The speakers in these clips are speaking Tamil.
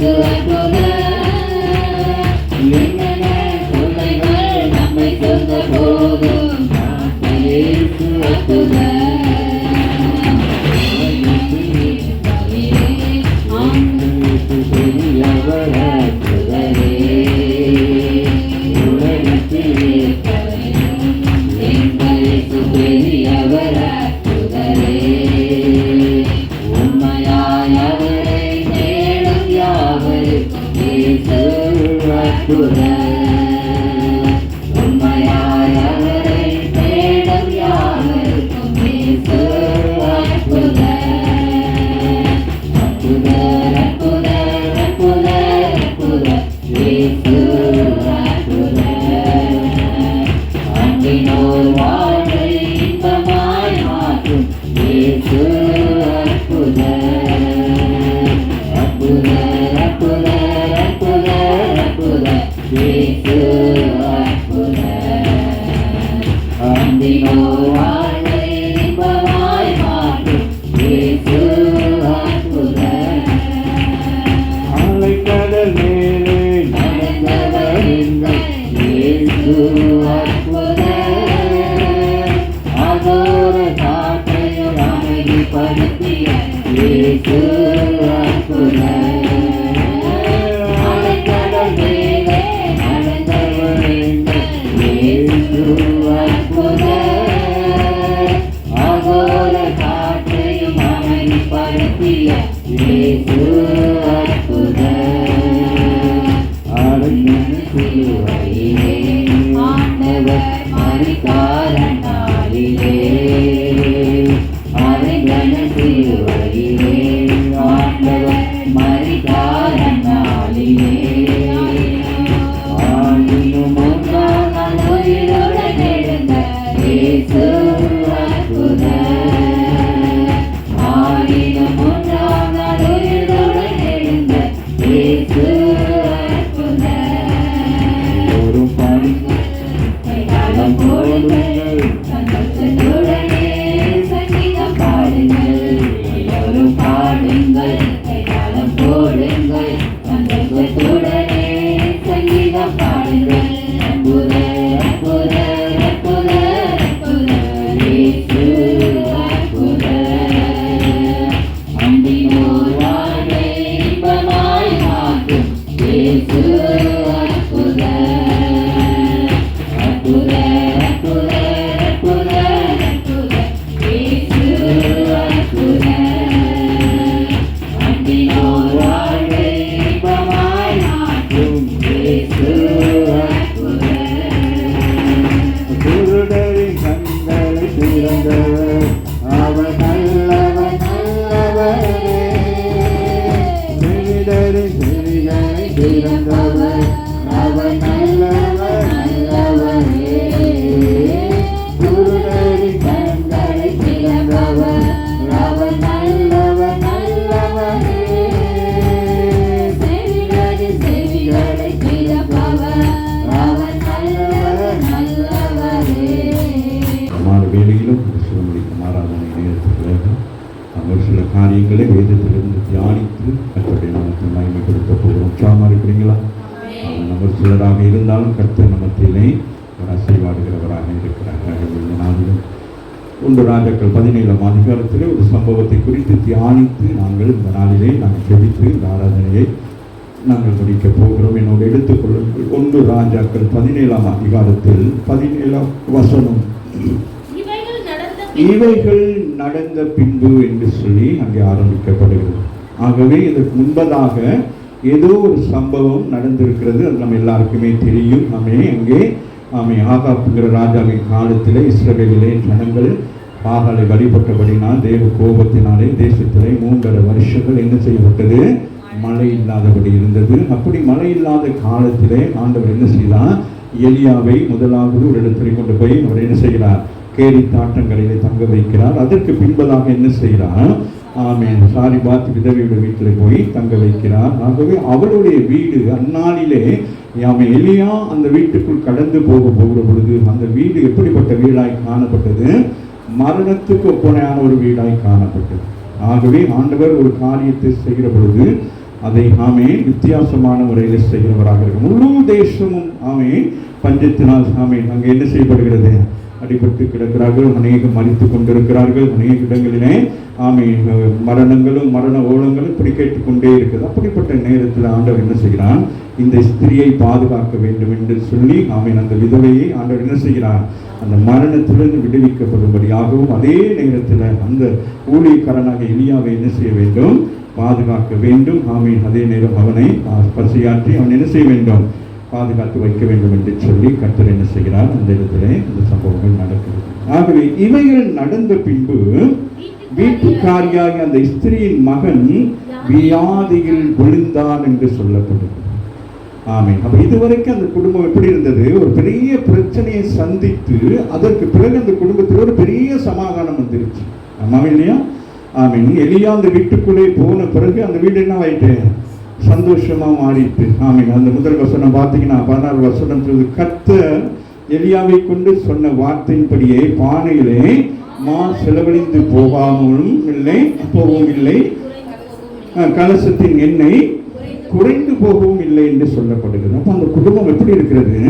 இயேசு Right. Okay. காரியங்களை வேதத்திலிருந்து தியானித்து கத்தருடைய நமக்கு மகிமைப்படுத்த போகிறோம் உற்சாகமாக இருக்கிறீங்களா? நம்ம சிலராக இருந்தாலும் கர்த்தர் நமத்திலே அவர் அசைவாடுகிறவராக இருக்கிறார். ஆகவே இந்த நாளிலும் ஒன்று ராஜாக்கள் பதினேழாம் அதிகாரத்திலே ஒரு சம்பவத்தை குறித்து தியானித்து நாங்கள் இந்த நாளிலே நாங்கள் ஜெபித்து இந்த ஆராதனையை நாங்கள் முடிக்க போகிறோம். என்னோடு எடுத்துக்கொள்ளுங்கள் ஒன்று ராஜாக்கள் பதினேழாம் அதிகாரத்தில் பதினேழாம் வசனம். இவைகள் நடந்த பின்பு என்று சொல்லி அங்கே ஆரம்பிக்கப்படுகிறது. ஆகவே இதற்கு முன்பதாக ஏதோ ஒரு சம்பவம் நடந்திருக்கிறது. அது நம்ம எல்லாருக்குமே தெரியும். ஆமே அங்கே ஆமே ஆகாப்புங்கிற ராஜாவின் காலத்திலே இஸ்ரவேலிலே ஜனங்கள் பாகாலை வழிபட்டபடினால் தேவ கோபத்தினாலே தேசத்திலே மூன்றரை வருஷங்கள் என்ன செய்யப்பட்டது? மழை இல்லாதபடி இருந்தது. அப்படி மழை இல்லாத காலத்திலே ஆண்டவர் என்ன செய்தார்? எலியாவை முதலாவது ஒரு இடத்திலே கொண்டு போய் அவர் என்ன செய்கிறார்? கேலி தாட்டங்களிலே தங்க வைக்கிறார். அதற்கு பின்பதாக என்ன செய்கிறார்? ஆமென். சாரி பாத் விதவையோட வீட்டில் போய் தங்க வைக்கிறார். ஆகவே அவளுடைய வீடு அந்நாளிலே ஆமே எலியா அந்த வீட்டுக்குள் கடந்து போக போகிற பொழுது அந்த வீடு எப்படிப்பட்ட வீடாய் காணப்பட்டது? மரணத்துக்கு ஒப்பனையான ஒரு வீடாய் காணப்பட்டது. ஆகவே ஆண்டவர் ஒரு காரியத்தை செய்கிற பொழுது அதை ஆமே வித்தியாசமான முறையில் செய்கிறவராக இருக்கும். முழு தேசமும் ஆமே பஞ்சத்தினால் ஆமே அங்கே என்ன செய்யப்படுகிறது? அடிபட்டு கிடக்கிறார்கள் அநேகம் மறித்து கொண்டிருக்கிறார்கள் அநேக இடங்களிலே ஆமை மரணங்களும் மரண ஓலங்களும் இப்படி கேட்டுக்கொண்டே இருக்குது. அப்படிப்பட்ட நேரத்தில் ஆண்டவர் என்ன செய்கிறான் இந்த ஸ்திரியை பாதுகாக்க வேண்டும் என்று சொல்லி ஆமீன் அந்த விதவையை ஆண்டவர் என்ன செய்கிறான் அந்த மரணத்திலிருந்து விடுவிக்கப்படும்படியாகவும் அதே நேரத்தில் அந்த ஊழியக்காரனாக எலியாவை என்ன செய்ய வேண்டும்? பாதுகாக்க வேண்டும். ஆமீன். அதே நேரம் அவனை பசியாற்றி அவன் என்ன செய்ய வேண்டும்? பாதுகாத்து வைக்க வேண்டும் என்று சொல்லி கத்தர் என்ன செய்கிறார்? அந்த இடத்துல இந்த சம்பவங்கள் நடக்கிறது ஆகவே இவைகள் நடந்த பின்பு வீட்டுக்காரியாக அந்த ஸ்திரியின் மகன் வியாதியில் விழுந்தான் என்று சொல்லப்படுது ஆமென். அப்ப இதுவரைக்கும் அந்த குடும்பம் எப்படி இருந்தது? ஒரு பெரிய பிரச்சனையை சந்தித்து அதற்கு பிறகு அந்த குடும்பத்தில் ஒரு பெரிய சமாதானம் வந்துருச்சு. ஆமாம் இல்லையா? ஆமீன். எலியா அந்த வீட்டுக்குள்ளே போன பிறகு அந்த வீடு என்ன ஆயிட்டு? சந்தோஷமாக மாறிட்டு. ஆமீன். அந்த முதல் வசனம் பார்த்தீங்கன்னா பதினாறு வசனம் கத்த எலியாவை கொண்டு சொன்ன வார்த்தையின்படியே பானையிலே மா செலவழிந்து போகாமலும் இல்லை போகவும் இல்லை. கலசத்தின் எண்ணெய் குறைந்து போகவும் இல்லை என்று சொல்லப்படுகிறது. அப்போ அந்த குடும்பம் எப்படி இருக்கிறது?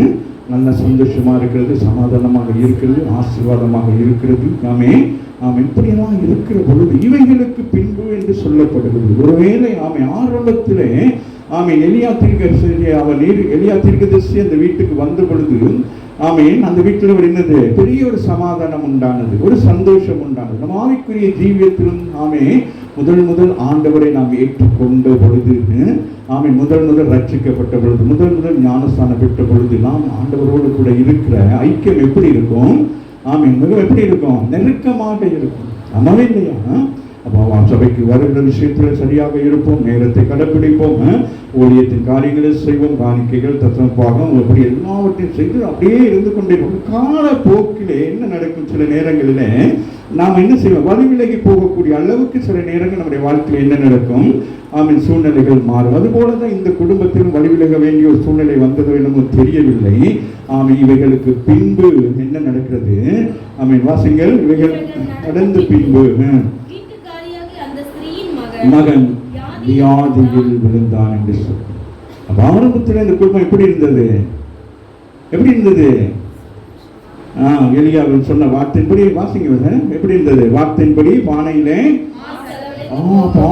நல்ல சந்தோஷமா இருக்கிறது சமாதானமாக இருக்கிறது ஆசீர்வாதமாக இருக்கிறது. ஆமே நாம் இப்படியெல்லாம் இருக்கிற பொழுது இவைகளுக்கு பின்பு என்று சொல்லப்படுகிறது. ஒருவேளை ஆமை ஆரம்பத்திலே ஆமை எலியா தீர்க்கதரிசி அவன் நீர் எலியா தீர்க்கதரிசி அந்த வீட்டுக்கு வந்த பொழுது ஆமேன் அந்த வீட்டில் ஒரு என்னது? பெரிய ஒரு சமாதானம் உண்டானது ஒரு சந்தோஷம் உண்டானது. நம்ம ஆவிக்குரிய ஜீவியத்திலும் ஆமே முதல் முதல் ஆண்டவரை நாம் ஏற்றுக்கொண்ட பொழுது ஆமை முதல் முதல் ரட்சிக்கப்பட்ட பொழுது முதல் முதல் ஞானஸ்தானம் பெற்ற பொழுது நாம் ஆண்டவரோடு கூட இருக்கிற ஐக்கியம் எப்படி இருக்கும்? ஆமை மிக எப்படி இருக்கும்? நெருக்கமாக இருக்கும். நம்மவே இல்லையா சபைக்கு வருகிற விஷயத்தில் சரியாக இருப்போம் நேரத்தை கடைப்பிடிப்போம் ஊழியத்தின் காரியங்களை செய்வோம் காணிக்கைகள் தத்தனப்பாகம் அப்படி எல்லாவற்றையும் செய்து அப்படியே இருந்து கொண்டே இருப்போம். கால போக்கிலே என்ன நடக்கும் சில நேரங்களிலே? நாம் என்ன செய்வோம்? வழி விலகி போகக்கூடிய அளவுக்கு சில நேரங்கள் நம்முடைய வாழ்க்கையில் என்ன நடக்கும்? ஆமீன் சூழ்நிலைகள் மாறும். அதுபோல தான் இந்த குடும்பத்திலும் வழி விலக வேண்டிய ஒரு சூழ்நிலை வந்ததோ என்னமோ தெரியவில்லை. ஆமீன் இவைகளுக்கு பின்பு என்ன நடக்கிறது? ஆமீன் வாசிங்கள் இவைகள் நடந்த பின்பு அஹ், வீட்டுக்காரியாகிய அந்த ஸ்திரீயின் மகன் வியாதியில் விழுந்தான் என்று சொல் அப்ப ஆரம்பத்தில் இந்த குடும்பம் எப்படி இருந்தது? எப்படி இருந்தது? ஆ எலியாவின் சொன்ன வார்த்தையின்படி வாசிங்க எப்படி இருந்தது? வார்த்தையின்படி பானையிலே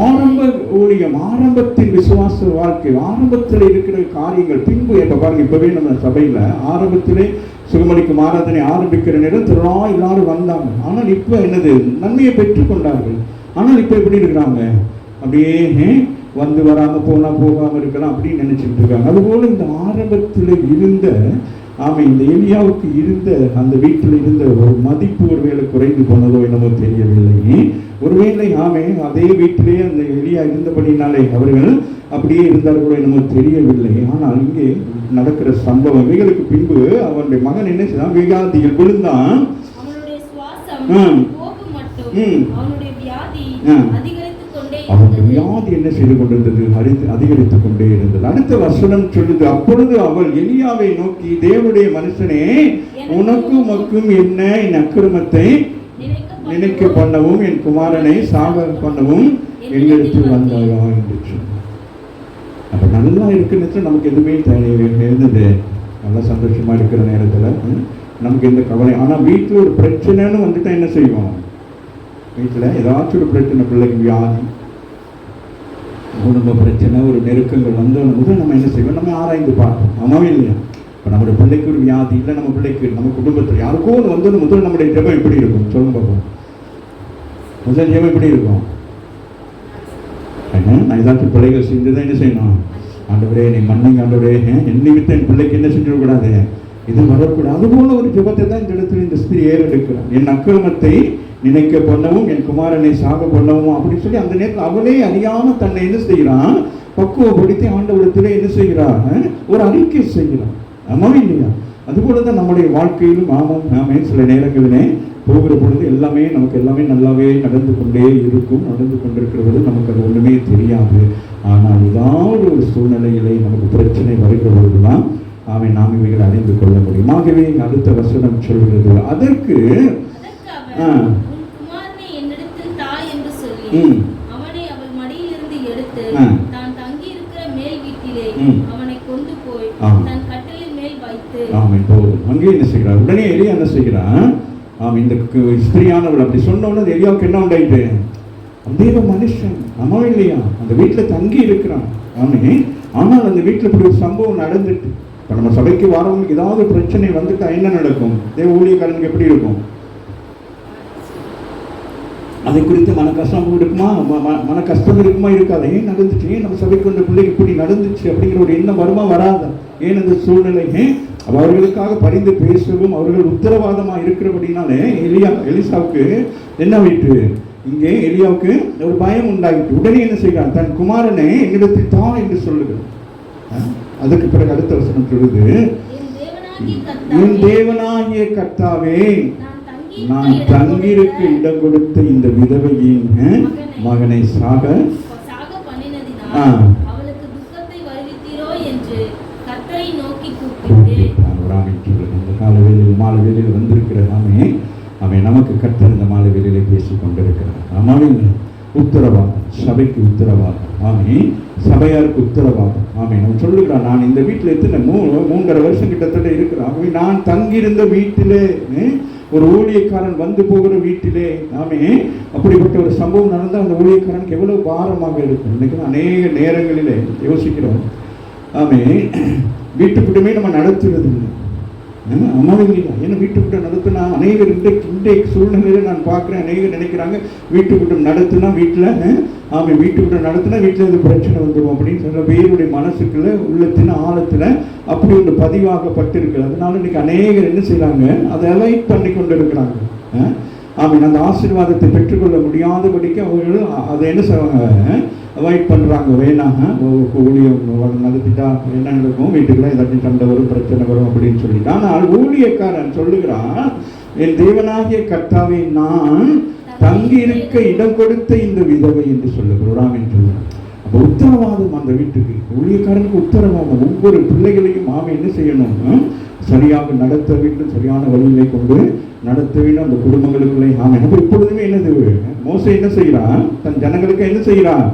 ஆரம்ப ஊழியம் ஆரம்பத்தின் விசுவாச வாழ்க்கை ஆரம்பத்தில் இருக்கிற காரியங்கள் பின்பு எப்ப பாருங்க இப்பவே நம்ம சபையில ஆரம்பத்திலே சுகமளிக்கும் ஆராதனை ஆரம்பிக்கிற நேரம் திரளா எல்லாரும் வந்தாங்க. ஆனால் இப்ப என்னது? நன்மையை பெற்றுக்கொண்டார்கள். ஆனால் இப்ப எப்படி இருக்கிறாங்க? அப்படியே வந்து வராம போனா போகாம இருக்கலாம் அப்படின்னு நினைச்சிட்டு இருக்காங்க. அதுபோல இந்த ஆரம்பத்தில் இருந்த ஆமா இந்த எலியாவுக்கு இருந்த அந்த வீட்டில் இருந்த ஒரு மதிப்பு ஒருவேளை குறைந்து போனதோ என்னமோ தெரியவில்லை. ஒருவேளை ஆமே அதே வீட்டிலே அந்த எலியா இருந்தபடினாலே அவர்கள் அப்படியே இருந்தார்களோ என்னமோ தெரியவில்லை. ஆனால் இங்கே நடக்கிற சம்பவம் இவைகளுக்கு பின்பு அவனுடைய மகன் என்ன செய்தான்? விகாதியில் விழுந்தான். அவனுடைய அவனுடைய வியாதி என்ன செய்து கொண்டிருந்தது? அறிந்து அதிகரித்துக் கொண்டே இருந்தது. அடுத்த வசனம் சொல்லுது அப்பொழுது அவள் எலியாவை நோக்கி தேவனுடைய மனுஷனே உனக்கும் மக்கும் என்ன? என் அக்கிரமத்தை நினைக்க பண்ணவும் என் குமாரனை சாக பண்ணவும் என்னிடத்தில் வந்தாயா? என்று சொன்னார். அப்ப நல்லா இருக்குன்னு நமக்கு எதுவுமே தேவை இருந்தது நல்லா சந்தோஷமா இருக்கிற நேரத்துல நமக்கு எந்த கவலை. ஆனா வீட்டுல ஒரு பிரச்சனைன்னு வந்துட்டா என்ன செய்வோம்? வீட்டுல ஏதாச்சும் ஒரு பிரச்சனை பிள்ளைக்கு வியாதி குடும்ப பிரச்சனை ஒரு நெருக்கங்கள் வந்து முதல் நம்ம என்ன செய்வோம்? நம்ம ஆராய்ந்து பார்ப்போம். ஆமாவே இல்லையா? இப்போ நம்மளுடைய பிள்ளைக்கு ஒரு வியாதி இல்லை நம்ம பிள்ளைக்கு நம்ம குடும்பத்தில் யாருக்கோ ஒன்று வந்து முதல் நம்முடைய ஜெபம் எப்படி இருக்கும்? சொல்லுங்க பார்ப்போம் முதல் ஜெபம் எப்படி இருக்கும்? நான் ஏதாச்சும் பிள்ளைகள் செஞ்சு தான் என்ன செய்யணும்? ஆண்டவரே நீ மன்னிங்க ஆண்டவரே என் நிமித்தம் என் பிள்ளைக்கு என்ன செஞ்சிடக்கூடாது இது வரக்கூடாது. அதுபோல ஒரு ஜெபத்தை தான் இந்த இடத்துல இந்த ஸ்திரீ ஏறெடுக்கிறார். என் அக்கிரமத்தை நினைக்க பண்ணவும் என் குமாரனை சாக பண்ணவும் அப்படின்னு சொல்லி அந்த நேரத்தில் அவளே அறியாமல் தன்னை என்ன செய்கிறான்? பக்குவப்படுத்தி ஆண்டவரத்திலே என்ன செய்கிறான்? ஒரு அறிக்கை செய்கிறான். ஆமாம் இல்லையா? அதுபோல தான் நம்முடைய வாழ்க்கையிலும் ஆமாம் நாமே சில நேரங்களிலே போகிற பொழுது எல்லாமே நமக்கு எல்லாமே நல்லாவே நடந்து கொண்டே இருக்கும் நடந்து கொண்டிருக்கிறது. நமக்கு அது ஒன்றுமே தெரியாது. ஆனால் ஏதாவது ஒரு சூழ்நிலையிலே நமக்கு பிரச்சனை வருகிற பொழுதுதான் ஆமை நாம் இவைகளை அறிந்து கொள்ள முடியும். ஆகவே அடுத்த வசனம் சொல்கிறது அதற்கு அதற்கு ஆ. அவன், உன் குமாரனை என்னிடத்தில் தா என்று சொல்லி ம். அவனை அவள் மடியிலிருந்து எடுத்து ஆ. தான் தங்கியிருக்கிற மேல் வீட்டிலே ம். அவனை கொண்டு போய் ஆ. தன் கட்டிலின் மேல் வைத்து ஆமாம் போதும் அங்கே என்ன செய்கிறார்? உடனே எலியா என்ன செய்கிறான்? ஆமாம் இந்த ஸ்திரீயானவள் அப்படி சொன்ன உடனே எலியாவுக்கு என்ன உண்டாயிட்டு தேவ மனுஷன். ஆமா இல்லையா? அந்த வீட்டில் தங்கி இருக்கிறான். ஆமே. ஆனால் அந்த வீட்டில் இப்படி ஒரு சம்பவம் நடந்துட்டு இப்போ நம்ம சபைக்கு வரவங்களுக்கு ஏதாவது பிரச்சனை வந்துட்டா என்ன நடக்கும்? தேவ ஊழியக்காரனுக்கு எப்படி இருக்கும்? அதை குறித்து மன கஷ்டம் இருக்குமா? மன கஷ்டம் இருக்குமா? இருக்காது. ஏன் நடந்துச்சு? ஏன் நம்ம சபைக்கு வந்த பிள்ளைக்கு இப்படி நடந்துச்சு? அப்படிங்கிற ஒரு எண்ணம் வருமா? வராதா? ஏன் அந்த சூழ்நிலை? அவர்களுக்காக பரிந்து பேசவும் அவர்கள் உத்தரவாதமா இருக்கிறபடினாலே எலியா எலிசாவுக்கு என்ன ஆயிட்டு இங்கே எலியாவுக்கு ஒரு பயம் உண்டாயிட்டு உடனே என்ன செய்கிறான்? தன் குமாரனை என்னிடத்தில் தான் என்று சொல்லுகிறான். அதுக்கு பிறகு அடுத்த வசனம் சொல்லுது. என் தேவனாகிய கர்த்தாவே. நான் தங்கியிருக்க இடம் கொடுத்த இந்த விதவையின் மகனை சாக. கர்த்தரை மாலை வேலையில் வந்திருக்கிற நாமே அவன் நமக்கு கற்று இந்த மாலை வேலையிலே கொண்டிருக்கிறார். ஆமாவே உத்தரவாதம். சபைக்கு உத்தரவாதம். ஆமே. சபையாருக்கு உத்தரவாதம். ஆமே. நம்ம சொல்லுகிறான் நான் இந்த வீட்டில் எத்தனை மூ மூன்றரை வருஷம் கிட்டத்தட்ட இருக்கிறேன். ஆகவே நான் தங்கியிருந்த வீட்டிலே ஒரு ஊழியக்காரன் வந்து போகிற வீட்டிலே ஆமே அப்படிப்பட்ட ஒரு சம்பவம் நடந்தால் அந்த ஊழியக்காரனுக்கு எவ்வளவு பாரமாக இருக்கும். இன்னைக்கு அநேக நேரங்களிலே யோசிக்கிறோம். ஆமே வீட்டுக்குட்டுமே நம்ம நடத்துறது இல்லை. அமௌதியா ஏன்னா வீட்டுக்கிட்ட நடத்தினா? அநேகர் இன்றைக்கு இன்றைக்கு சூழ்நிலையில நான் பார்க்குறேன் அநேகர் நினைக்கிறாங்க வீட்டுக்குட்டம் நடத்தினா வீட்டில் ஆமாம் வீட்டுக்குட்டம் நடத்தினா வீட்டில் இது பிரச்சனை வந்துடும் அப்படின்னு சொல்ல பேருடைய மனசுக்குள்ள உள்ளத்தின் ஆழத்தில் அப்படி ஒன்று பதிவாகப்பட்டிருக்கு அதனால இன்னைக்கு அநேகர் என்ன செய்கிறாங்க அதை அவாய்ட் பண்ணி கொண்டு இருக்கிறாங்க ஆமாம் அந்த ஆசீர்வாதத்தை பெற்றுக்கொள்ள முடியாதபடிக்கு அவர்கள் அதை என்ன செய்வாங்க அவாய்ட் பண்ணுறாங்க வேணாங்க ஊழியம் நடத்திட்டா என்ன நடக்கும்? வீட்டுக்குள்ள ஏதாச்சும் சண்டை வரும் பிரச்சனை வரும் அப்படின்னு சொல்லிட்டு. ஆனால் ஊழியக்காரன் சொல்லுகிறான் என் தேவனாகிய கர்த்தாவை நான் தங்கி இருக்க இடம் கொடுத்த இந்த விதவை என்று சொல்லுகிறான் என்று சொல்லுகிறான் அப்போ உத்தரவாதம் அந்த வீட்டுக்கு. ஊழியக்காரனுக்கு உத்தரவாதம். ஒவ்வொரு பிள்ளைகளையும் ஆமை என்ன செய்யணும்னா சரியாக நடத்த வேண்டும் சரியான வழியிலே கொண்டு நடத்த வேண்டும். அந்த குடும்பங்களுக்குள்ளே ஆமை. அப்போ இப்பொழுதுமே என்னது? மோசை என்ன செய்கிறான்? தன் ஜனங்களுக்கு என்ன செய்கிறான்?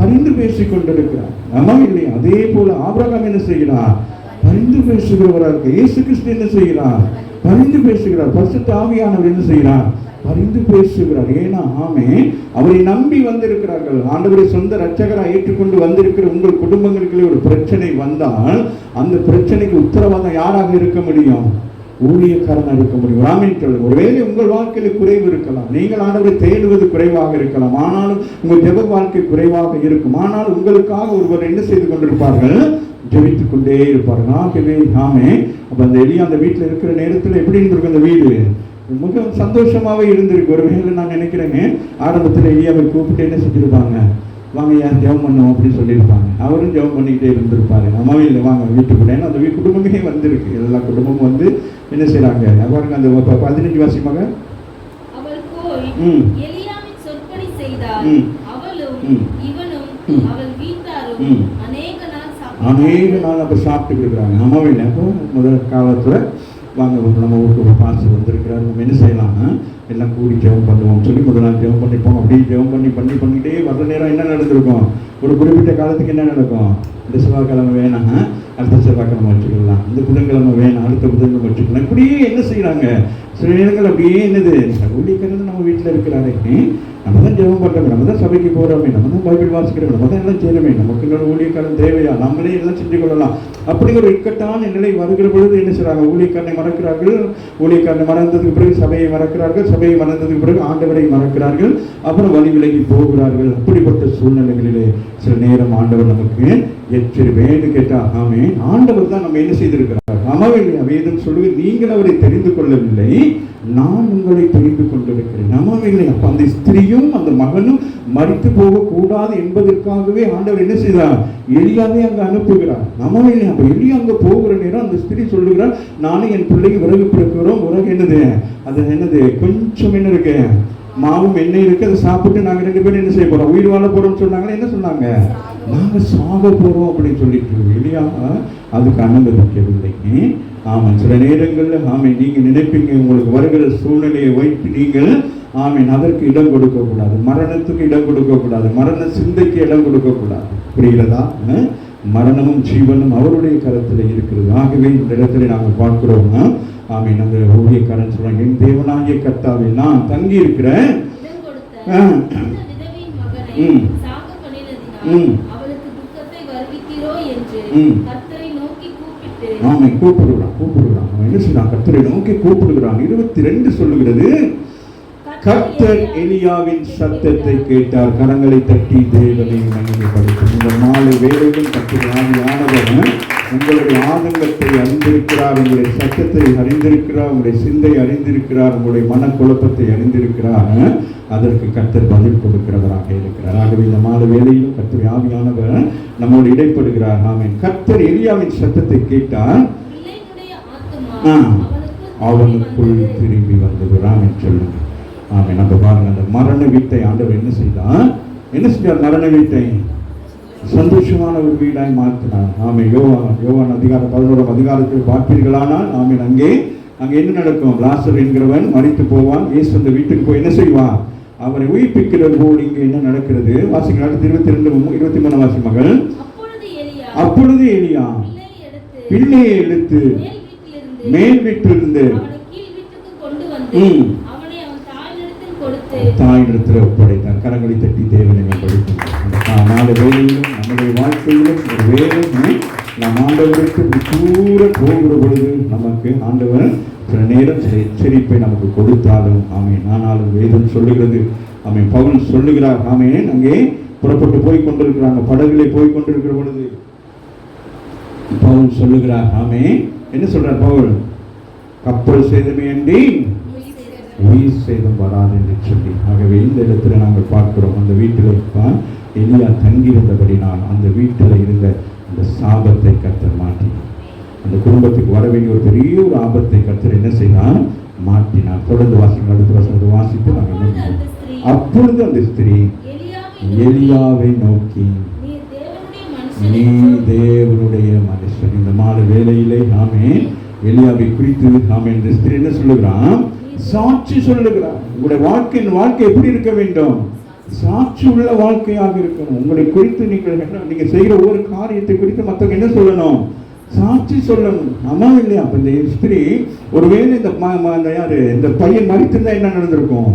பரிந்து பேசி கொண்டிருக்கிறார் ஆமா இல்லையா அதே போல ஆபிரகாம் என்ன செய்கிறார் பரிந்து பேசுகிறவராக இருக்க. இயேசு கிறிஸ்து என்ன செய்கிறார் பரிந்து பேசுகிறார். பரிசுத்த ஆவியானவர் என்ன செய்கிறார்? பரிந்து பேசுகிறார். ஏன்னா ஆமே அவரை நம்பி வந்திருக்கிறார்கள். ஆண்டவரை சொந்த ரட்சகராக ஏற்றுக்கொண்டு வந்திருக்கிற உங்கள் குடும்பங்களுக்குள்ளே ஒரு பிரச்சனை வந்தால் அந்த பிரச்சனைக்கு உத்தரவாதம் யாராக இருக்க முடியும்? ஊழியக்காரனாக இருக்க முடியும். ராமின் ஒருவேளை உங்கள் வாழ்க்கையில் குறைவு இருக்கலாம். நீங்கள் ஆண்டவரை தேடுவது குறைவாக இருக்கலாம். ஆனாலும் உங்கள் ஜெப வாழ்க்கை குறைவாக இருக்கும். ஆனால் உங்களுக்காக ஒருவர் என்ன செய்து கொண்டிருப்பார்கள்? ஜெபித்துக் கொண்டே இருப்பார்கள். ஆகவே ஆமே அப்போ அந்த எலியா அந்த வீட்டில் இருக்கிற நேரத்தில் எப்படி இருந்திருக்கும் அந்த வீடு? மிக சந்தோஷமாவே இருந்திருக்கு. ஒருவேளை நான் நினைக்கிறேங்க ஆரம்பத்தில் எலியாவை கூப்பிட்டு என்ன செஞ்சிருப்பாங்க? வாங்க ஏன் ஜெபம் பண்ணுவோம் அப்படின்னு சொல்லியிருப்பாங்க. அவரும் ஜெபம் பண்ணிக்கிட்டே இருந்திருப்பாரு. அம்மாவே இல்லை வாங்க வீட்டுக்குள்ள. ஏன்னா அந்த குடும்பமே வந்திருக்கு. எல்லா குடும்பமும் வந்து என்ன செய்றாங்க? பாருங்க அந்த பதினஞ்சு போய் ம். அநேக நாள் அப்போ சாப்பிட்டு இருக்கிறாங்க இல்லை அப்போ முதல் காலத்தில் வாங்க நம்ம ஊருக்கு ஒரு பாசு வந்திருக்கிறார். நம்ம என்ன செய்யலாம்னா எல்லாம் கூடி ஜெபம் பண்ணுவோம். சொல்லி முதல் நாள் ஜெபம் பண்ணிப்போம். அப்படியே ஜெபம் பண்ணி பண்ணி பண்ணிக்கிட்டே வர்ற நேரம் என்ன நடந்திருக்கும்? ஒரு குறிப்பிட்ட காலத்துக்கு என்ன நடக்கும்? இந்த செவ்வாய்க்கிழமை வேணாம் அடுத்த செவ்வாய்க்கிழமை வச்சுக்கலாம். இந்த புதன்கிழமை வேணாம் அடுத்த புதன்கிழமை வச்சுக்கலாம். இப்படியே என்ன செய்கிறாங்க சில நேரங்கள் அப்படியே என்னது? ஊழியக்காரன் நம்ம வீட்டில் இருக்கிறாரே. நம்ம தான் ஜெபம் பண்ணுறோமே நம்ம தான் சபைக்கு போகிறோமே நம்ம தான் பைபிள் வாசிக்கிறோமே நம்ம தான் எல்லாம் செய்யணுமே நமக்கு இன்னொரு ஊழியக்காரன் தேவையா? நம்மளே எல்லாம் செஞ்சு கொள்ளலாம். அப்படி ஒரு இக்கட்டான நிலை வருகிற பொழுது என்ன செய்கிறாங்க ஊழியக்காரனை மறக்கிறார்கள். ஊழியக்காரனை மறந்ததுக்கு பிறகு சபையை மறக்கிறார்கள். சபையை மறந்ததுக்கு பிறகு ஆண்டவரை மறக்கிறார்கள். அப்புறம் வழி விலகி போகிறார்கள். அப்படிப்பட்ட சூழ்நிலைகளிலே சில நேரம் ஆண்டவர் நமக்கு எச்சரி வேண்டு கேட்டால் ஆமே ஆண்டவர் தான் நம்ம என்ன செய்திருக்கிறார்? ஆமாவே வேதம் சொல்லுவது நீங்கள் அவரை தெரிந்து கொள்ளவில்லை நான் உங்களை தெரிந்து கொண்டிருக்கிறேன். ஆமாவே அப்போ அந்த ஸ்திரியும் அந்த மகனும் மறித்து போகக்கூடாது என்பதற்காகவே ஆண்டவர் என்ன செய்தார் எளியாவே அங்கே அனுப்புகிறார். ஆமாவே அப்போ எலியா அங்கே போகிற நேரம் அந்த ஸ்திரீ சொல்லுகிறார் நானும் என் பிள்ளைக்கு விறகு பிறக்கிறோம் உறவு என்னது? அது என்னது? கொஞ்சம் என்ன இருக்கு? மாவும் எண்ணெய் இருக்கு அதை சாப்பிட்டு நாங்கள் ரெண்டு பேரும் என்ன செய்ய போகிறோம் உயிர் வாழ போகிறோம்னு சொன்னாங்கன்னா என்ன சொன்னாங்க? நாங்க சாக போறோம் அப்படின்னு சொல்லிட்டு இல்லையா? அதுக்கு அனுமதிக்கவில்லை. ஆமா சில நேரங்கள்ல ஆமை நீங்க நினைப்பீங்க உங்களுக்கு வருகிற சூழ்நிலையை வைத்து நீங்கள் ஆமீன் அதற்கு இடம் கொடுக்க கூடாது மரணத்துக்கு இடம் கொடுக்க கூடாது மரண சிந்தைக்கு இடம் கொடுக்க கூடாது புரிகிறதா? மரணமும் ஜீவனும் அவருடைய கரத்தில் இருக்கிறது. ஆகவே இந்த இடத்துல நாங்கள் பார்க்கிறோம். ஆமீன். அந்த ஊழியக்காரன் சொல்றாங்க என் தேவனாகிய கர்த்தாவே நான் தங்கி இருக்கிறேன் ம். ம். அவளுக்கு துக்கத்தை வருவித்தீரோ என்று ம். கர்த்தரை நோக்கி கூப்பிட்டு ஆமை கூப்பிடுகிறான் கூப்பிடுகிறான். அவன் என்ன செய்யறான் கர்த்தரை நோக்கி கூப்பிடுகிறான். இருபத்தி ரெண்டு சொல்லுகிறது கர்த்தர் எலியாவின் சத்தத்தை கேட்டார். கரங்களை தட்டி தேவனை மகிமைப்படுத்தும். இந்த நாலு வேலையும் கர்த்தர் ஆவியானவர் உங்களுடைய ஆதங்கத்தை அறிந்திருக்கிறார் உங்களுடைய சத்தத்தை அறிந்திருக்கிறார் உங்களுடைய சிந்தை அறிந்திருக்கிறார் உங்களுடைய மனக்குழப்பத்தை அறிந்திருக்கிறார் அதற்கு கர்த்தர் பதில் கொடுக்கிறவராக இருக்கிறார். ஆகவே இந்த மாலை வேலையிலும் கர்த்தர் ஆவியானவர் நம்மோடு இடைப்படுகிறார். ஆமென். கர்த்தர் எலியாவின் சத்தத்தை கேட்டார். அவனுக்குள் திரும்பி வந்தது. திரும்பி வந்தது ராமன் சொல்லுங்க ஆமே நம்ம பாருங்க அந்த மரண வீட்டை ஆண்டவர் என்ன செய்தார்? என்ன செஞ்சார்? மரண வீட்டை சந்தோஷமான ஒரு வீடாய் மாற்றினார். ஆமே யோவான் யோவான் அதிகாரம் பதினோராம் அதிகாரத்தில் பார்ப்பீர்களானால் ஆமீன். அங்கே அங்கே என்ன நடக்கும்? லாசர் என்கிறவன் மறித்து போவான். இயேசு அந்த வீட்டுக்கு போய் என்ன செய்வான் அவரை உயிர்ப்பிக்கிறது போல் இங்கே என்ன நடக்கிறது? வாசிகள் அடுத்து இருபத்தி ரெண்டு இருபத்தி மூணு வாசி மகள். அப்பொழுது எலியா பிள்ளையை எடுத்து மேல் வீட்டிலிருந்து ம். அவனை அவன் தாயினிடத்தில் கொடுத்து தாயிடத்தில் ஒப்படைத்தான். கரங்களை தட்டி தேவனை படித்தார் நாலு வேலையிலும் நம்முடைய வாழ்க்கையிலும் ஒரு வேலை நம் ஆண்டவருக்கு தூர போகிற பொழுது நமக்கு ஆண்டவர் சில நேரம் சில எச்சரிப்பை நமக்கு கொடுத்தாலும் ஆமேன். ஆனாலும் வேதம் சொல்லுகிறது. ஆமேன். பவுல் சொல்லுகிறார் ஆமேன். அங்கே புறப்பட்டு போய் கொண்டிருக்கிறாங்க. படகுலே போய் கொண்டிருக்கிற பொழுது பவுன் சொல்லுகிறார் ஆமே என்ன சொல்றார் பவுல்? கப்பல் சேதமே அன்றி உயிர் சேதம் வராது என்று சொல்லி. ஆகவே இந்த இடத்துல நாங்கள் பார்க்கிறோம். அந்த வீட்டில் தான் எலியா தங்கியிருந்தபடினால் அந்த வீட்டில் இருந்த அந்த சாபத்தை கத்தர் மாற்றினார் அந்த குடும்பத்துக்கு வர வேண்டிய ஒரு பெரிய ஒரு ஆபத்தை கத்தர் என்ன செய்தார் மாற்றினார். தொடர்ந்து வாசிங்கள் அடுத்த வசனத்தை வாசித்து நாங்கள் அப்பொழுது அந்த ஸ்திரீ எலியாவை நோக்கி நீ தேவனுடைய மனுஷன். இந்த மாலை வேலையிலே நாமே எலியாவை குறித்து நாம் இந்த ஸ்திரீ என்ன சொல்லுகிறான்? சாட்சி சொல்லுகிறார். உங்களுடைய வாழ்க்கையின் வாழ்க்கை எப்படி இருக்க வேண்டும்? சாட்சி உள்ள வாழ்க்கையாக இருக்கணும். உங்களை குறித்து நீங்கள் என்ன நீங்க செய்கிற ஒவ்வொரு காரியத்தை குறித்து மற்றவங்க என்ன சொல்லணும்? சாட்சி சொல்லணும். ஆமா இல்லையா? அப்ப இந்த ஸ்திரீ ஒருவேளை இந்த இந்த யாரு இந்த பையன் மறித்திருந்தா என்ன நடந்திருக்கும்?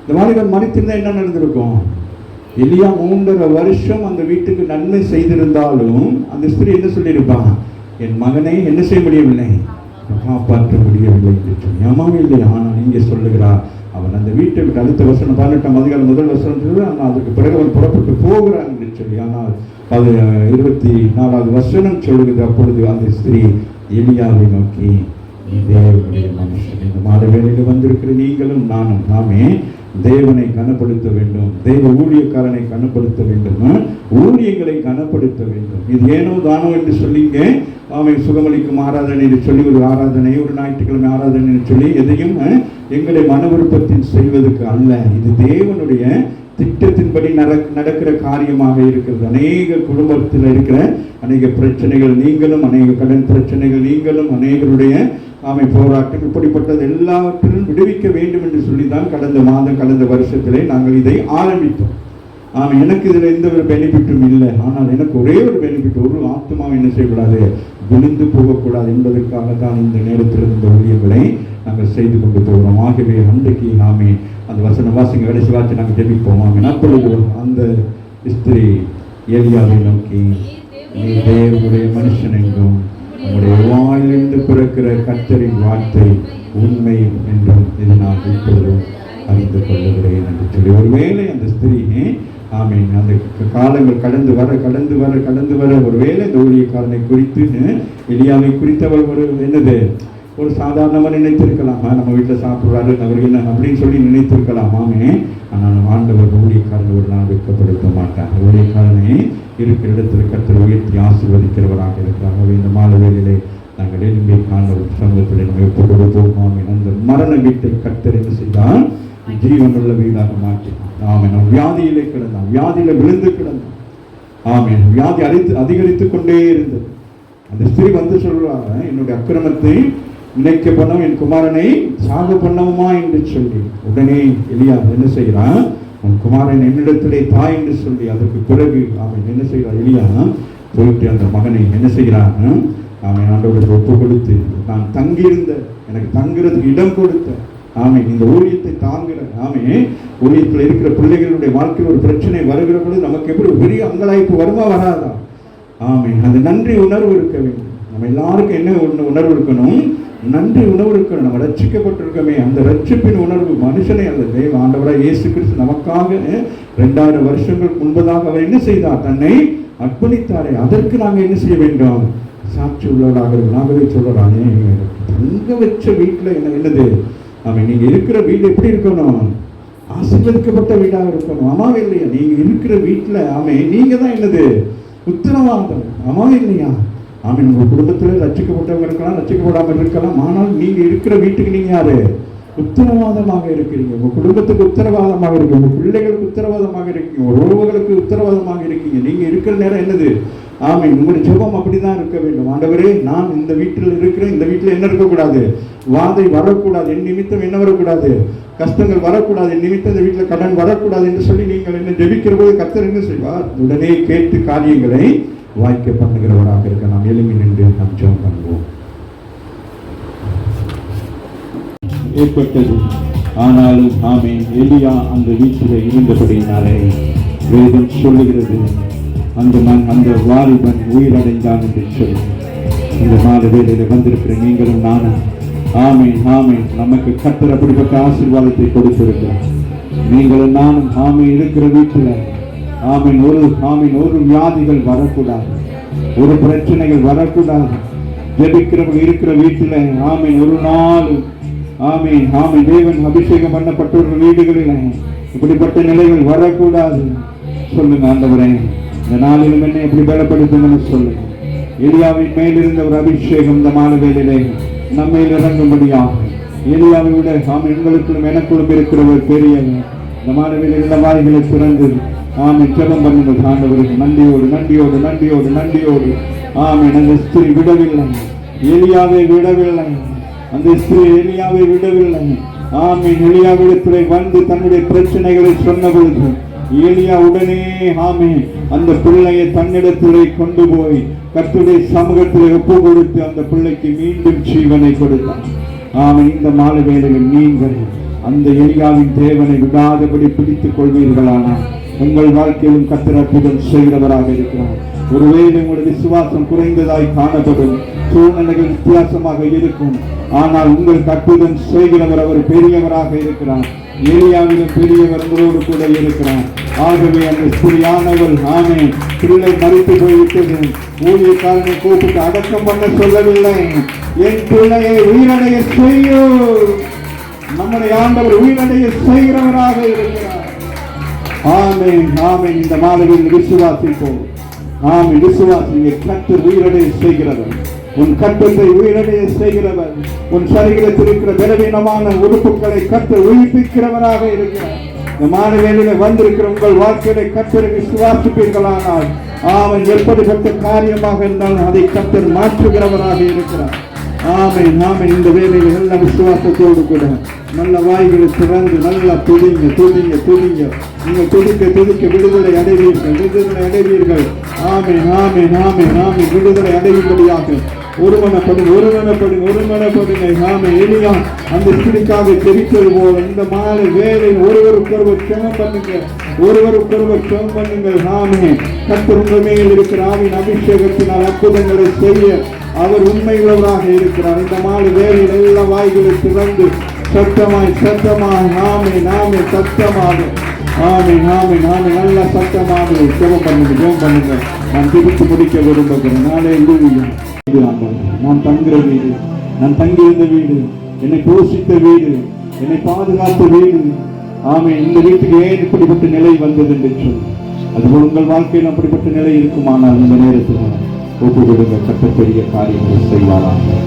இந்த வாலிபன் மறித்திருந்தா என்ன நடந்திருக்கும்? எலியா மூன்றரை வருஷம் அந்த வீட்டுக்கு நன்மை செய்திருந்தாலும் அந்த ஸ்திரீ என்ன சொல்லியிருப்பான்? என் மகனை என்ன செய்ய முடியவில்லை? காப்பாற்ற முடியவில்லை என்று சொல்லி இல்லை ஆனால் இங்கே சொல்லுகிறார் அவன் அந்த வீட்டை விட்டு அடுத்த வருஷம் பதினெட்டாம் அதிகாரம் முதல் வருஷம் ஆனால் அதுக்கு பிறகு அவன் புறப்பட்டு போகிறான் என்று சொல்லி ஆனால் அது இருபத்தி நாலாவது வருஷம் சொல்லுகிறது. அப்பொழுது அந்த ஸ்திரீ எலியாவை நோக்கி நீ தேவனுடைய மனுஷன். இந்த மாத வேலையில் வந்திருக்கிற நீங்களும் நானும் நாமே தேவனை கனப்படுத்த வேண்டும். தெய்வ ஊழியக்காரனை கனப்படுத்த வேண்டும். ஊழியங்களை கனப்படுத்த வேண்டும். இது ஏனோ தானோ என்று சொல்லிங்க. அவன் சுகமளிக்கும் ஆராதனை என்று சொல்லி ஒரு ஆராதனை ஒரு ஞாயிற்றுக்கிழமை ஆராதனை என்று சொல்லி எதையும் எங்களை மன விருப்பத்தில் செய்வதற்கு அல்ல. இது தேவனுடைய திட்டத்தின்படி நடக் நடக்கிற காரியமாக இருக்கிறது. அநேக குடும்பத்தில் இருக்கிற அநேக பிரச்சனைகள் நீங்களும் அநேக கடன் பிரச்சனைகள் நீங்களும் அநேகருடைய ஆமை போராட்டம் இப்படிப்பட்டது எல்லாவற்றிலும் விடுவிக்க வேண்டும் என்று சொல்லி தான் கடந்த மாதம் கடந்த வருஷத்திலே நாங்கள் இதை ஆரம்பித்தோம். ஆமாம் எனக்கு இதில் எந்த ஒரு பெனிஃபிட்டும் இல்லை. ஆனால் எனக்கு ஒரே ஒரு பெனிஃபிட் ஒரு ஆத்மாவை என்ன செய்யக்கூடாது? விழுந்து போகக்கூடாது என்பதற்காக தான் இந்த நேரத்தில் இந்த ஊழியர்களை நாங்கள் செய்து கொண்டு போகிறோம். ஆகவே அன்றைக்கு நாமே அந்த வசன வாசிங்க கடைசி வாசி நாங்கள் ஜெபிப்போம். ஆமாம் அப்பொழுது அந்த ஸ்திரீ ஏலியாவை நோக்கி நீ தேவனுடைய மனுஷன் என்றும் உங்களுடைய வாயிலிருந்து பிறக்கிற கத்தரின் வார்த்தை உண்மை என்றும் இதை நான் இப்பொழுதும் அறிந்து கொள்ளுகிறேன் என்று சொல்லி ஒருவேளை அந்த ஸ்திரீ ஆமீன் அந்த காலங்கள் கடந்து வர கடந்து வர கடந்து வர ஒருவேளை இந்த ஊழியக்காரனை குறித்து எலியாவை குறித்தவள் ஒரு என்னது ஒரு சாதாரணமாக நினைத்திருக்கலாமா? நம்ம வீட்டில் சாப்பிட்றாரு அவர் என்ன அப்படின்னு சொல்லி நினைத்திருக்கலாம் ஆமே ஆனால் ஆண்டவர் ஊழியக்காரர்கள் நான் நாள் வெட்கப்படுத்த மாட்டார் ஊழியக்காரனை இருக்கிற இடத்தில் கர்த்தர் உயர்த்தி ஆசீர்வதிக்கிறவராக இருக்கிறார். இந்த மாலை வேளையிலே நாங்கள் எழும்பி காண்டவர் சமூகத்தில் நம்ம ஒப்பு கொடுப்போம் ஆமீன். அந்த மரண வீட்டை கத்தர் என்ன செய்தால் ஜீவனுள்ள வீடாக மாற்றினான் ஆமீன். அவன் வியாதியிலே கிடந்தான் வியாதியில விழுந்து கிடந்தான் ஆமீன். வியாதி அரித்து அதிகரித்துக் கொண்டே இருந்தது. அந்த ஸ்திரீ வந்து சொல்றாங்க என்னுடைய அக்கிரமத்தை நினைக்க பண்ணவும் என் குமாரனை சாகு பண்ணவுமா என்று சொல்லி. உடனே எலியா என்ன செய்கிறான்? உன் குமாரன் என்னிடத்திலே தாய் என்று சொல்லி. அதற்கு பிறகு அவன் என்ன செய்கிறான்? எலியா போயிட்டு அந்த மகனை என்ன செய்கிறான்? அவன் ஆண்டவருக்கு ஒப்பு கொடுத்து நான் தங்கியிருந்த எனக்கு தங்குறதுக்கு இடம் கொடுத்த ஆமை இந்த ஊழியத்தை தாங்குற ஆமே ஊழியத்தில் இருக்கிற பிள்ளைகளுடைய வாழ்க்கையில் ஒரு பிரச்சனை வருகிற பொழுது நமக்கு எப்படி பெரிய அங்கலாய்ப்பு வருமா வராதா? ஆமை அந்த நன்றி உணர்வு இருக்க வேண்டும். நம்ம எல்லாருக்கும் என்ன ஒன்று உணர்வு இருக்கணும்? நன்றி உணர்வுக்கு நம்ம ரட்சிக்கப்பட்டிருக்கோமே. அந்த ரட்சிப்பின் உணர்வு மனுஷனை அந்த தெய்வ ஆண்டவராக இயேசு கிறிஸ்து நமக்காக ரெண்டாயிரம் வருஷங்களுக்கு முன்பதாக அவர் என்ன செய்தார்? தன்னை அர்ப்பணித்தாரே. அதற்கு நாங்கள் என்ன செய்ய வேண்டும்? சாட்சி உள்ளவராக நாங்களே சொல்கிறானே தங்க வச்ச வீட்டில் என்ன என்னது? அவன் நீங்கள் இருக்கிற வீடு எப்படி இருக்கணும்? ஆசீர்வதிக்கப்பட்ட வீடாக இருக்கணும். ஆமாவே இல்லையா? நீங்கள் இருக்கிற வீட்டில் ஆமே நீங்கள் தான் என்னது? உத்தரவாதம். ஆமாவே இல்லையா? ஆமீன். உங்கள் குடும்பத்தில் ரச்சிக்கப்பட்டவங்க இருக்கலாம் ரச்சிக்கப்படாமல் இருக்கலாம். ஆனால் நீங்கள் இருக்கிற வீட்டுக்கு நீங்கள் யார்? உத்தரவாதமாக இருக்கிறீங்க. உங்கள் குடும்பத்துக்கு உத்தரவாதமாக இருக்கீங்க. உங்கள் பிள்ளைகளுக்கு உத்தரவாதமாக இருக்கீங்க. உங்கள் உறவுகளுக்கு உத்தரவாதமாக இருக்கீங்க. நீங்கள் இருக்கிற நேரம் என்னது? ஆமை உங்களுடைய ஜெபம் அப்படிதான் இருக்க வேண்டும். ஆண்டவரே நான் இந்த வீட்டில் இருக்கிறேன். இந்த வீட்டில் என்ன இருக்கக்கூடாது? வாதை வரக்கூடாது. என் நிமித்தம் என்ன வரக்கூடாது? கஷ்டங்கள் வரக்கூடாது. என் நிமித்தம் இந்த வீட்டில் கடன் வரக்கூடாது என்று சொல்லி நீங்கள் என்ன ஜெபிக்கிற போது கர்த்தர் என்ன செய்வார் உடனே கேட்டு காரியங்களை வாய்க்க பண்ணுகிறவராக இருக்க நாம் எளிமை நின்று நாம் ஜோம் பண்ணுவோம். ஏற்பட்டது. ஆனாலும் ஆமேன் எலியா அந்த வீட்டில் இருந்தபடியினாலே வேதம் சொல்லுகிறது. அந்த மண் அந்த வாலிபன் உயிரடைந்தான் என்று சொல்லி. இந்த மாத வேலையில் வந்திருக்கிற நீங்களும் நானும் ஆமை ஆமை நமக்கு கத்தர் அப்படிப்பட்ட ஆசீர்வாதத்தை கொடுத்திருக்கிறார். நீங்களும் நானும் ஆமை இருக்கிற வீட்டில் ஆமீன். ஒரு ஆமீன். ஒரு வியாதிகள் வரக்கூடாது. ஒரு பிரச்சனைகள் வரக்கூடாது. ஜெபிக்கிறவங்க இருக்கிற வீட்டில் ஆமீன். ஒரு நாள் ஆமீன் ஆமீன். தேவன் அபிஷேகம் பண்ணப்பட்டவர்கள் வீடுகளில் இப்படிப்பட்ட நிலைகள் வரக்கூடாது. சொல்லுங்க ஆண்டவரே. இந்த நாளிலும் என்னை எப்படி பலப்படுத்துங்கன்னு சொல்லுங்க. எலியாவின் மேலிருந்த ஒரு அபிஷேகம் இந்த மாலை வேலையிலே நம்மையில் இறங்கும்படியாக. எலியாவை விட ஆமீன் உங்களுக்குள்ளும் எனக்குள்ளும் இருக்கிறவர் பெரியவர். இந்த மாணவியில் இந்த வாய்களை திறந்து ஆமை ஜெபம் பண்ணுங்கள் ஆண்டவருக்கு நன்றியோடு நன்றியோடு நன்றியோடு நன்றியோடு. ஆமை அந்த ஸ்திரீ விடவில்லை. எலியாவை விடவில்லை. அந்த ஸ்திரீ எலியாவை விடவில்லை. ஆமை எலியாவிடத்திலே வந்து தன்னுடைய பிரச்சனைகளை சொன்ன பொழுது ஏலியா உடனே ஆமே அந்த பிள்ளையை தன்னிடத்திலே கொண்டு போய் கத்துடைய சமூகத்திலே ஒப்பு கொடுத்து அந்த பிள்ளைக்கு மீண்டும் ஜீவனை கொடுத்தார் ஆமே இந்த மாலை வேலையில் நீங்கள் அந்த எலியாவின் தேவனை விடாதபடி பிடித்துக் கொள்வீர்களானால் உங்கள் வாழ்க்கையிலும் கத்திர அற்புதம் செய்கிறவராக இருக்கிறார். ஒருவேளை உங்களுடைய விசுவாசம் குறைந்ததாய் காணப்படும் சூழ்நிலைகள் வித்தியாசமாக இருக்கும். ஆனால் உங்களுக்கு அற்புதம் செய்கிறவர் அவர் பெரியவராக இருக்கிறார். ஏரியாவிலும் பெரியவர் உங்களோடு கூட இருக்கிறார். ஆகவே அந்த ஸ்திரியானவள் நானே பிள்ளை மறித்து போய்விட்டது. ஊழியக்காரனை கூப்பிட்டு அடக்கம் பண்ண சொல்லவில்லை. என் பிள்ளையை உயிரடைய செய்யும் நம்முடைய ஆண்டவர் உயிரடைய செய்கிறவராக இருக்கிறார். ஆமேன் ஆமேன். இந்த மாதவில் விசுவாசிப்போம். ஆமென். விசுவாசிங்க கத்தர் உயிரடைய செய்கிறவர். உன் கட்டத்தை உயிரடைய செய்கிறவர். உன் சரீரத்தில் இருக்கிற பலவீனமான உறுப்புகளை கத்தர் உயிர்ப்பிக்கிறவராக இருக்கிறார். இந்த மாணவேலில வந்திருக்கிற உங்கள் வாழ்க்கையை கத்தரை விசுவாசிப்பீர்களானால் அவன் எப்படிப்பட்ட காரியமாக இருந்தாலும் அதை கத்தர் மாற்றுகிறவராக இருக்கிறார். ஆமென் ஆமென். இந்த வேலையில் நல்ல விசுவாசத்தோடு கூட நல்ல வாய்களை திறந்து நல்லா துதிங்க துதிங்க துதிங்க. நீங்கள் துதிக்க துதிக்க விடுதலை அடைவீர்கள் விடுதலை அடைவீர்கள். ஆமென் ஆமென் ஆமென் ஆமென். விடுதலை அடையும்படியாக ஒருமனப்படும் ஒருமனப்படும் ஒருமனப்படுங்க. ஆமென். எளியா அந்த ஸ்திரிக்காக தெரித்தது போல இந்த மாலை வேலை ஒருவருக்கொருவர் க்ஷமம் பண்ணுங்க ஒருவருக்கொருவர் க்ஷமம் பண்ணுங்கள் நாமே கர்த்தர் மேல் இருக்கிற ஆவின் அபிஷேகத்தினால் அற்புதங்களை செய்ய அவர் உண்மையுள்ளவராக இருக்கிறார். இந்த மாடு வேலையில் எல்லா வாய்களை திறந்து சத்தமாய் சத்தமாய் நாமே நாமே சத்தமாக. ஆமே நாமே நாமே நல்ல சத்தமாக ஜெபம் பண்ணுங்க ஜெபம் பண்ணுங்க. நான் திருப்பி முடிக்க விரும்புகிறேன். நாளே லூயா. இது நான் தங்குற வீடு. நான் தங்கியிருந்த வீடு. என்னை போஷித்த வீடு. என்னை பாதுகாத்த வீடு. ஆமே இந்த வீட்டுக்கு ஏன் இப்படிப்பட்ட நிலை வந்தது என்று சொல்லி. அதுபோல் உங்கள் வாழ்க்கையில் அப்படிப்பட்ட நிலை இருக்குமானால் இந்த நேரத்தில். ஒப்பு கொடுங்க கட்ட காரியங்களை செய்வாராங்க